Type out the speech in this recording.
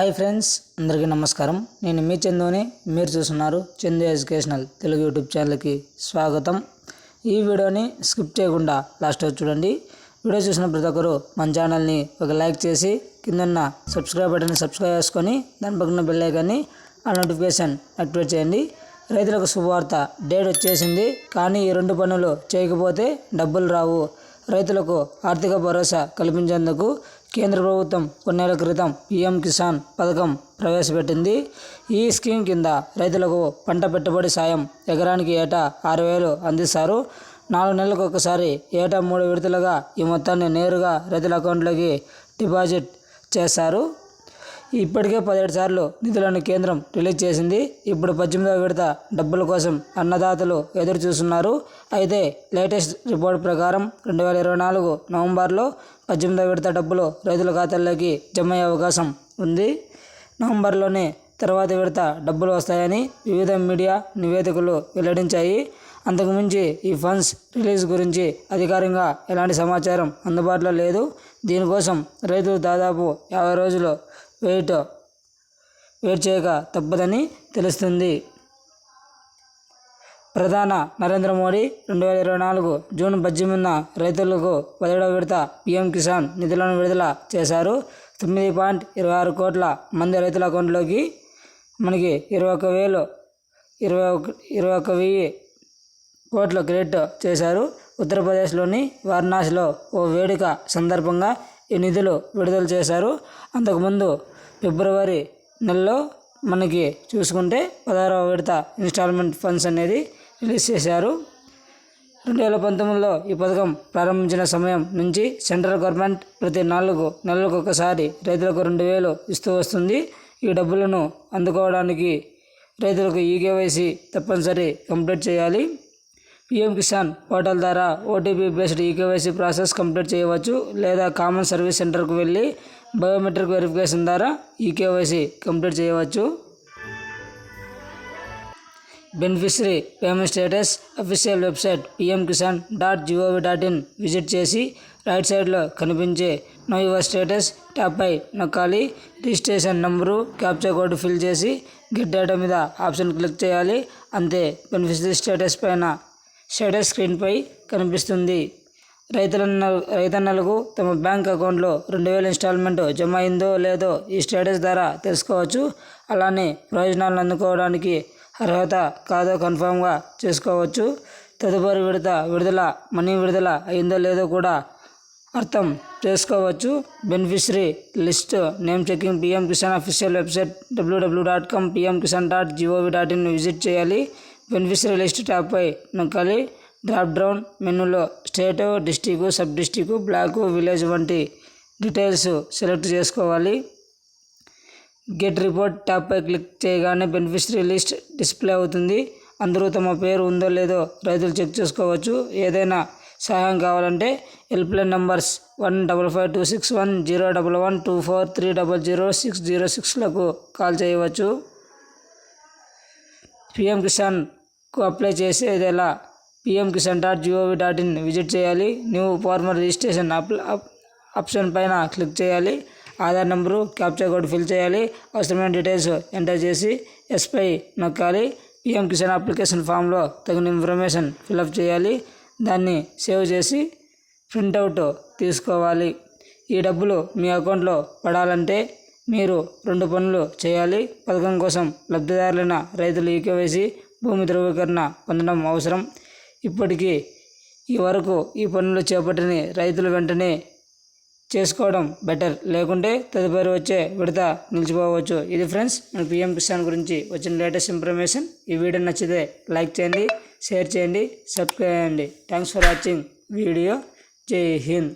Hi friends అందరికీ నమస్కారం. నేను మీ చందుని మీరు చూస్తున్నారు చందు ఎడ్యుకేషనల్ తెలుగు యూట్యూబ్ ఛానల్కి స్వాగతం. ఈ వీడియోని స్కిప్ చేయకుండా లాస్ట్ వరకు చూడండి. వీడియో చూసిన ప్రతి ఒక్కరు మన ఛానల్ని ఒక లైక్ చేసి కిందన్న సబ్స్క్రైబ్ బటన్ సబ్స్క్రైబ్ చేసుకొని దాని పక్కన బెల్ ఐకాన్ని ఆ నోటిఫికేషన్ యాక్టివేట్ చేయండి. రైతులకు శుభవార్త. డేట్ వచ్చేసింది. కానీ ఈ రెండు పనులు చేయకపోతే డబ్బులు రావు. రైతులకు ఆర్థిక భరోసా కల్పించేందుకు కేంద్ర ప్రభుత్వం కొన్నేళ్ళ క్రితం పీఎం కిసాన్ పథకం ప్రవేశపెట్టింది. ఈ స్కీమ్ కింద రైతులకు పంట పెట్టుబడి సాయం ఎకరానికి ఏటా ఆరు వేలు అందిస్తారు. నాలుగు నెలలకు ఒకసారి ఏటా మూడు విడతలుగా ఈ మొత్తాన్ని నేరుగా రైతుల అకౌంట్లోకి డిపాజిట్ చేస్తారు. ఇప్పటికే పదిహేడు సార్లు నిధులను కేంద్రం రిలీజ్ చేసింది. ఇప్పుడు పద్దెనిమిదవ విడత డబ్బుల కోసం అన్నదాతలు ఎదురు చూస్తున్నారు అయితే లేటెస్ట్ రిపోర్ట్ ప్రకారం రెండు వేల ఇరవై నాలుగు నవంబర్లో పద్దెనిమిదవ విడత డబ్బులు రైతుల ఖాతాల్లోకి జమ అయ్యే అవకాశం ఉంది. నవంబర్లోనే తర్వాత విడత డబ్బులు వస్తాయని వివిధ మీడియా నివేదికలు వెల్లడించాయి. అంతకుమించి ఈ ఫండ్స్ రిలీజ్ గురించి అధికారికంగా ఎలాంటి సమాచారం అందుబాటులో లేదు. దీనికోసం రైతులు దాదాపు యాభై రోజులు వెయిట్ వెయిట్ చేయక తప్పదని తెలుస్తుంది. ప్రధాన నరేంద్ర మోడీ రెండు వేల ఇరవై నాలుగు జూన్ పద్దెనిమిదిన రైతులకు పదిహేడవ విడత పీఎం కిసాన్ నిధులను విడుదల చేశారు. తొమ్మిది పాయింట్ ఇరవై ఆరు కోట్ల మంది రైతుల అకౌంట్లోకి మనకి ఇరవై ఒక వేలు ఇరవై ఒక ఇరవై ఒక వెయ్యి కోట్లు క్రెడిట్ చేశారు. ఉత్తరప్రదేశ్లోని వారణాసిలో ఓ వేడుక సందర్భంగా నిధులు విడుదల చేశారు. అంతకుముందు ఫిబ్రవరి నెలలో మనకి చూసుకుంటే పదహారవ విడత ఇన్స్టాల్మెంట్ ఫండ్స్ అనేది రిలీజ్ చేశారు. రెండు వేల పంతొమ్మిదిలో ఈ పథకం ప్రారంభించిన సమయం నుంచి సెంట్రల్ గవర్నమెంట్ ప్రతి నాలుగు నెలలకు ఒకసారి రైతులకు రెండు వేలు ఇస్తూ వస్తుంది. ఈ డబ్బులను అందుకోవడానికి రైతులకు ఈ కేవైసీ తప్పనిసరి కంప్లీట్ చేయాలి. పిఎం కిసాన్ పోర్టల్ ద్వారా OTP based eKYC process complete చేయవచ్చు లేదా కామన్ సర్వీస్ సెంటర్కు వెళ్ళి బయోమెట్రిక్ వెరిఫికేషన్ ద్వారా ఈకేవైసీ కంప్లీట్ చేయవచ్చు. Beneficiary payment status official website PM Kisan dot gov dot in visit చేసి రైట్ సైడ్లో కనిపించే నో యువర్ స్టేటస్ ట్యాప్పై నొక్కాలి. Registration number captcha code fill చేసి గెట్ డేటా మీద ఆప్షన్ క్లిక్ చేయాలి. అంతే బెనిఫిషరీ స్టేటస్ పైన స్టేటస్ స్క్రీన్పై కనిపిస్తుంది. రైతులన్న రైతన్నలకు తమ బ్యాంక్ అకౌంట్లో రెండు వేల ఇన్స్టాల్మెంట్ జమ అయిందో లేదో ఈ స్టేటస్ ద్వారా తెలుసుకోవచ్చు. అలానే ప్రయోజనాలను అందుకోవడానికి అర్హత కాదో కన్ఫామ్గా చేసుకోవచ్చు. తదుపరి విడత విడుదల మనీ విడుదల అయిందో లేదో కూడా అర్థం చేసుకోవచ్చు. Beneficiary list name checking PM Kisan official website W W dot com PM Kisan dot gov dot in visit చేయాలి. బెనిఫిషరీ లిస్ట్ ట్యాప్పై నొక్కాలి. డ్రాప్ డౌన్ మెనూలో state district sub district block village వంటి డీటెయిల్స్ సెలెక్ట్ చేసుకోవాలి. Get report ట్యాప్పై click చేయగానే beneficiary list display అవుతుంది. అందరూ తమ పేరు ఉందో లేదో రైతులు చెక్ చేసుకోవచ్చు. ఏదైనా సహాయం కావాలంటే helpline numbers one double five two six one zero double one two four three double zero six zero సిక్స్లకు call చేయవచ్చు. పిఎం కు అప్లై చేసేది ఎలా? PM Kisan dot G O V dot in visit చేయాలి. New farmer registration option పైన click చేయాలి. Aadhaar number capture code fill చేయాలి. అవసరమైన details enter చేసి ఎస్పై నొక్కాలి. పిఎం కిసాన్ అప్లికేషన్ ఫామ్లో తగిన ఇన్ఫర్మేషన్ ఫిలప్ చేయాలి. దాన్ని సేవ్ చేసి ప్రింటౌట్ తీసుకోవాలి. ఈ డబ్బులు మీ అకౌంట్లో పడాలంటే మీరు రెండు పనులు చేయాలి. పథకం కోసం లబ్ధిదారులైన రైతులు ఈకేవైసీ భూమి ధృవీకరణ పొందడం అవసరం. ఇప్పటికీ ఈ వరకు ఈ పనులు చేపట్టని రైతులు వెంటనే చేసుకోవడం బెటర్. లేకుంటే తదుపరి వచ్చే విడత నిలిచిపోవచ్చు. ఇది ఫ్రెండ్స్ మన పిఎం కిసాన్ గురించి వచ్చిన లేటెస్ట్ ఇన్ఫర్మేషన్. ఈ వీడియో నచ్చితే లైక్ చేయండి షేర్ చేయండి సబ్స్క్రైబ్ చేయండి. Thanks for watching video. Jai Hind.